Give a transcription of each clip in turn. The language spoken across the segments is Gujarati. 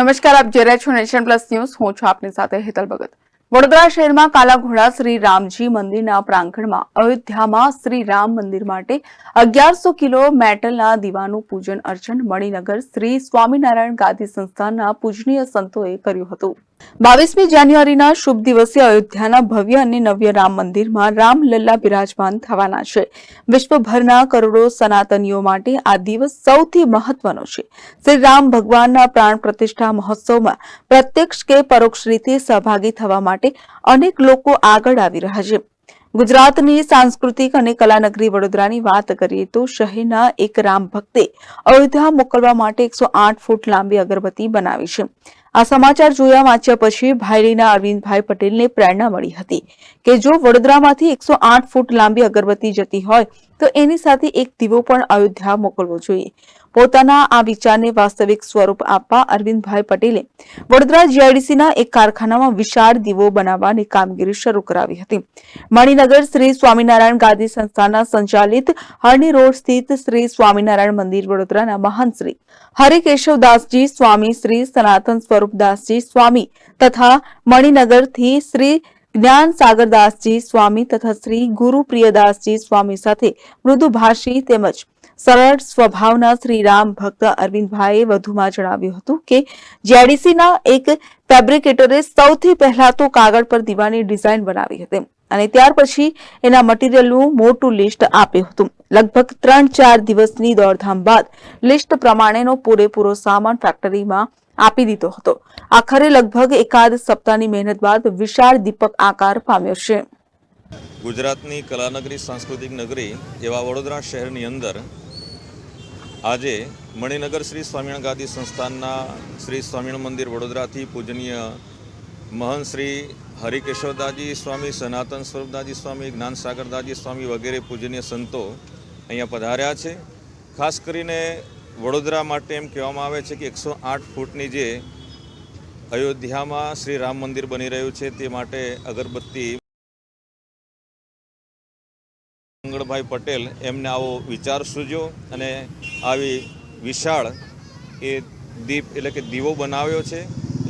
નમસ્કાર, આપ જે રહ્યા છો નેશન પ્લસ ન્યૂઝ. હું છું આપની સાથે હેતલ ભગત. વડોદરા શહેરમાં કાલાઘોડા શ્રી રામજી મંદિરના પ્રાંગણમાં અયોધ્યામાં શ્રી રામ મંદિર માટે અગિયારસો કિલો મેટલના દીવાનું પૂજન અર્ચન મણિનગર શ્રી સ્વામિનારાયણ ગાદી સંસ્થાનના પૂજનીય સંતોએ કર્યું હતું. બાવીસમી જાન્યુઆરીના શુભ દિવસે અયોધ્યાના ભવ્ય અને નવ્ય રામ મંદિરમાં રામલલ્લા બિરાજમાન થવાના છે. વિશ્વભરના કરોડો સનાતનીઓ માટે આ દિવસ સૌથી મહત્વનો છે. શ્રી રામ ભગવાનના પ્રાણ પ્રતિષ્ઠા મહોત્સવમાં પ્રત્યક્ષ કે પરોક્ષ રીતે સહભાગી થવા માટે અનેક લોકો આગળ આવી રહ્યા છે. ગુજરાતની સાંસ્કૃતિક અને કલાનગરી વડોદરાની વાત કરીએ તો શહેરના એક રામ ભક્તે અયોધ્યા મોકલવા માટે એકસો આઠ ફૂટ લાંબી અગરબત્તી બનાવી છે. આ સમાચાર જોયા વાંચ્યા પછી ભાયલીના અરવિંદભાઈ પટેલને પ્રેરણા મળી હતી કે જો વડોદરામાંથી એકસો આઠ ફૂટ લાંબી અગરબત્તી જતી હોય તો એની સાથે એક દીવો પણ અયોધ્યા મોકલવો જોઈએ. પોતાના આ વિચારને વાસ્તવિક સ્વરૂપ આપવા અરવિંદભાઈ પટેલે વડોદરા જીઆઈડીસીના એક કારખાનામાં વિશાળ દીવો બનાવવાની કામગીરી શરૂ કરાવી હતી. મણિનગર શ્રી સ્વામિનારાયણ ગાદી સંસ્થાના સંચાલિત હરણી રોડ સ્થિત શ્રી સ્વામિનારાયણ મંદિર વડોદરાના મહાન શ્રી હરિકેશવદાસજી સ્વામી શ્રી સનાતન સ્વરૂપદાસજી સ્વામી તથા મણિનગરથી શ્રી જ્ઞાન સાગરદાસજી સ્વામી તથા શ્રી ગુરુ પ્રિયદાસજી સ્વામી સાથે મૃદુભાષી તેમજ સરળ સ્વભાવના શ્રી રામ ભક્ત અરવિંદભાઈએ વધુમાં જણાવ્યું હતું કે જીઆઈડીસીના એક ફેબ્રિકેટરે સૌથી પહેલા તો કાગળ પર દીવાની ડિઝાઇન બનાવી હતી અને ત્યાર પછી એના મટીરિયલનું મોટું લિસ્ટ આપ્યું હતું. લગભગ ત્રણ ચાર દિવસની દોડધામ બાદ લિસ્ટ પ્રમાણેનો પૂરેપૂરો સામાન ફેક્ટરીમાં આપી દીધો હતો. આખરે લગભગ એકાદ સપ્તાહની મહેનત બાદ વિશાળ દીપક આકાર પામ્યો છે. ગુજરાતની કલાનગરી સાંસ્કૃતિક નગરી એવા વડોદરા શહેરની અંદર આજે મણિનગર શ્રી સ્વામિનારાયણ ગાદી સંસ્થાનના શ્રી સ્વામિનારાયણ મંદિર વડોદરાથી પૂજનીય મહંત શ્રી હરિકેશવદાજી સ્વામી, સનાતન સ્વરૂપદાજી સ્વામી, જ્ઞાનસાગરદાજી સ્વામી વગેરે પૂજનીય સંતો અહીંયા પધાર્યા છે. ખાસ કરીને વડોદરા માટે એમ કહેવામાં આવે છે કે એકસો આઠ ફૂટની જે અયોધ્યામાં શ્રી રામ મંદિર બની રહ્યું છે તે માટે અગરબત્તી મંગળભાઈ પટેલ એમને આવો વિચાર સૂજ્યો અને આવી વિશાળ એ દીપ એટલે કે દીવો બનાવ્યો છે.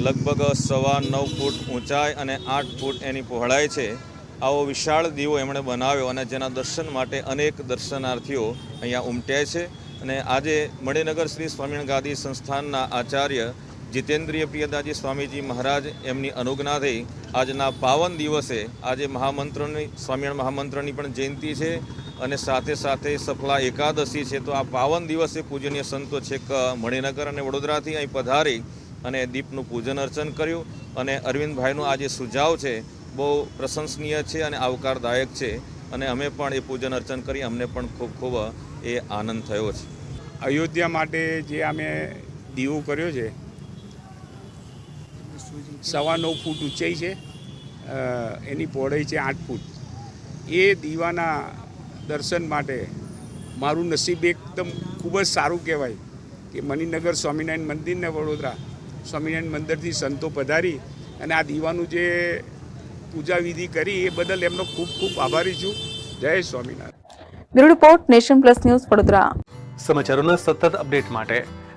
લગભગ સવા નવ ફૂટ ઊંચાઈ અને આઠ ફૂટ એની પહોળાઈ છે. આવો વિશાળ દીવો એમણે બનાવ્યો અને જેના દર્શન માટે અનેક દર્શનાર્થીઓ અહીંયા ઉમટ્યા છે. અને આજે મણિનગર શ્રી સ્વામિનારાયણ ગાદી સંસ્થાનના આચાર્ય જીતેન્દ્રિય પ્રિયદાજી સ્વામીજી મહારાજ, એમની અનુજ્ઞાથી આજના પાવન દિવસે આજે મહામંત્રની, સ્વામિનારાયણ મહામંત્રની પણ જયંતિ છે અને સાથે સાથે સફલા એકાદશી છે. તો આ પાવન દિવસે પૂજનીય સંતો છેક મણિનગર અને વડોદરાથી અહીં પધારી અને દીપનું પૂજન અર્ચન કર્યું અને અરવિંદભાઈનો આ જે સુઝાવ છે, બહુ પ્રશંસનીય છે અને આવકારદાયક છે. અને અમે પણ એ પૂજન અર્ચન કરી અમને પણ ખૂબ ખૂબ એ આનંદ થયો છે. અયોધ્યા માટે જે અમે દીવો કર્યો છે સવા નવ ફૂટ ઊંચાઈ છે. એની પહોળાઈ છે આઠ ફૂટ. એ દીવાના દર્શન માટે મારું નસીબ એકદમ ખૂબ જ સારું કહેવાય કે મણિનગર સ્વામિનારાયણ મંદિરને વડોદરા સ્વામિનારાયણ મંદિરથી સંતો પધારી અને આ દીવાનું જે પૂજા વિધિ કરી એ બદલ એમનો ખૂબ ખૂબ આભારી છું. જય Swaminarayan. Bureau report nation plus news Vadodara. સમાચારોના સતત અપડેટ માટે